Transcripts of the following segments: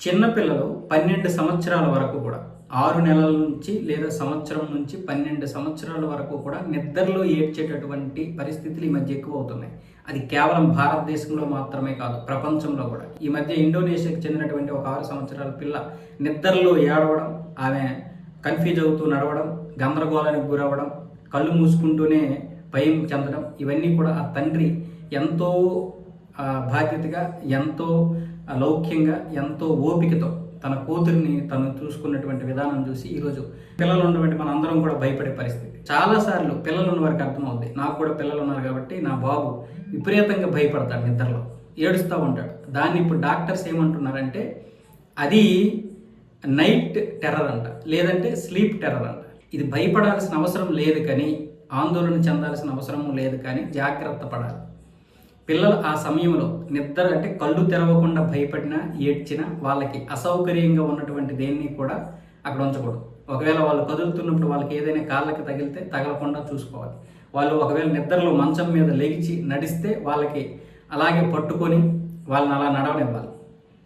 చిన్నపిల్లలు పన్నెండు సంవత్సరాల వరకు కూడా ఆరు నెలల నుంచి లేదా సంవత్సరం నుంచి పన్నెండు సంవత్సరాల వరకు కూడా నిద్రలో ఏడ్చేటటువంటి పరిస్థితులు ఈ మధ్య ఎక్కువ అవుతున్నాయి అది కేవలం భారతదేశంలో మాత్రమే కాదు ప్రపంచంలో కూడా. ఈ మధ్య ఇండోనేషియాకి చెందినటువంటి ఒక ఆరు సంవత్సరాల పిల్ల నిద్రలో ఏడవడం ఆమె కన్ఫ్యూజ్ అవుతూ నడవడం గందరగోళానికి గురవ్వడం కళ్ళు మూసుకుంటూనే భయం చెందడం ఇవన్నీ కూడా ఆ తండ్రి ఎంతో బాధ్యతగా ఎంతో లౌక్యంగా ఎంతో ఓపికతో తన కూతురిని తను చూసుకున్నటువంటి విధానం చూసి ఈరోజు పిల్లలు ఉన్నటువంటి మన అందరం కూడా భయపడే పరిస్థితి. చాలాసార్లు పిల్లలు ఉన్న వారికి అర్థమవుద్ది. నాకు కూడా పిల్లలు ఉన్నారు కాబట్టి నా బాబు విపరీతంగా భయపడతాడు నిద్రలో. ఏడుస్తూ ఉంటాడు. దాన్ని ఇప్పుడు డాక్టర్స్ ఏమంటున్నారంటే అది నైట్ టెర్రర్ అంట లేదంటే స్లీప్ టెర్రర్ అంట. ఇది భయపడాల్సిన అవసరం లేదు కానీ ఆందోళన చెందాల్సిన అవసరం లేదు కానీ జాగ్రత్త పడాలి. పిల్లలు ఆ సమయంలో నిద్ర అంటే కళ్ళు తెరవకుండా భయపడినా ఏడ్చినా వాళ్ళకి అసౌకర్యంగా ఉన్నటువంటి దేన్ని కూడా అక్కడ ఉంచకూడదు. ఒకవేళ వాళ్ళు కదులుతున్నప్పుడు వాళ్ళకి ఏదైనా కాళ్ళకి తగిలితే తగలకుండా చూసుకోవాలి. వాళ్ళు ఒకవేళ నిద్రలో మంచం మీద లేచి నడిస్తే వాళ్ళకి అలాగే పట్టుకొని వాళ్ళని అలా నడవనివ్వాలి.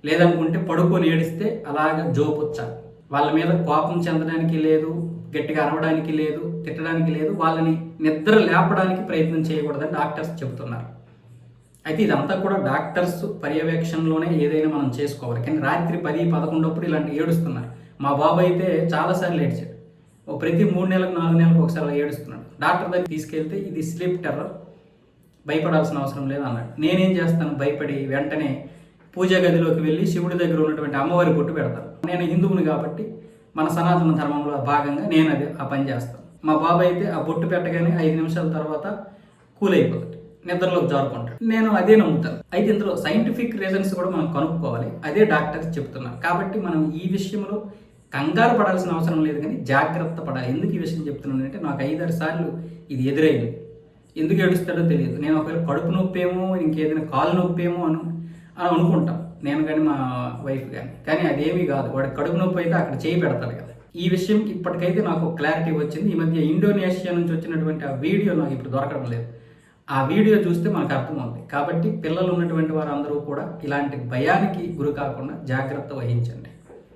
లేదనుకుంటే పడుకొని ఏడిస్తే అలాగ జోపుచ్చాలి. వాళ్ళ మీద కోపం చెందడానికి లేదు గట్టిగా అరవడానికి లేదు తిట్టడానికి లేదు వాళ్ళని నిద్ర లేపడానికి ప్రయత్నం చేయకూడదని డాక్టర్స్ చెబుతున్నారు. అయితే ఇదంతా కూడా డాక్టర్స్ పర్యవేక్షణలోనే ఏదైనా మనం చేసుకోవాలి. కానీ రాత్రి పది పదకొండప్పుడు ఇలాంటి ఏడుస్తున్నారు. మా బాబు అయితే చాలాసార్లు ఏడ్చాడు. ఓ ప్రతి మూడు నెలలకు నాలుగు నెలలకు ఒకసారి ఏడుస్తున్నాడు. డాక్టర్ దగ్గర తీసుకెళ్తే ఇది స్లీప్ టెర్రర్ భయపడాల్సిన అవసరం లేదు అన్నాడు. నేనేం చేస్తాను? భయపడి వెంటనే పూజ గదిలోకి వెళ్ళి శివుడి దగ్గర ఉన్నటువంటి అమ్మవారి బొట్టు పెడతాను. నేను హిందువుని కాబట్టి మన సనాతన ధర్మంలో భాగంగా నేను అది ఆ పని చేస్తాను. మా బాబాయ్ అయితే ఆ బొట్టు పెట్టగానే ఐదు నిమిషాల తర్వాత కూల్ అయిపోతుంది నిద్రలోకి జారుకుంటాడు. నేను అదే నమ్ముతాను. అయితే ఇందులో సైంటిఫిక్ రీజన్స్ కూడా మనం కనుక్కోవాలి. అదే డాక్టర్స్ చెప్తున్నారు. కాబట్టి మనం ఈ విషయంలో కంగారు పడాల్సిన అవసరం లేదు కానీ జాగ్రత్త పడాలి. ఎందుకు ఈ విషయం చెప్తున్నాను అంటే నాకు ఐదారు సార్లు ఇది ఎదురైంది. ఎందుకు ఏడుస్తాడో తెలియదు. నేను ఒకవేళ కడుపు నొప్పి ఏమో ఇంకేదైనా కాలు నొప్పి ఏమో అను అని అనుకుంటాం. నేను కానీ మా వైఫ్ కానీ. కానీ అదేమీ కాదు. వాడు కడుపు నొప్పి అయితే అక్కడ చేయి పెడతాడు కదా. ఈ విషయం ఇప్పటికైతే నాకు క్లారిటీ వచ్చింది. ఈ మధ్య ఇండోనేషియా నుంచి వచ్చినటువంటి ఆ వీడియో నాకు ఇప్పుడు దొరకడం లేదు. ఆ వీడియో చూస్తే మనకు అర్థమవుతుంది కాబట్టి పిల్లలు ఉన్నటువంటి వారందరూ కూడా ఇలాంటి భయానికి గురి కాకుండా జాగ్రత్త వహించండి.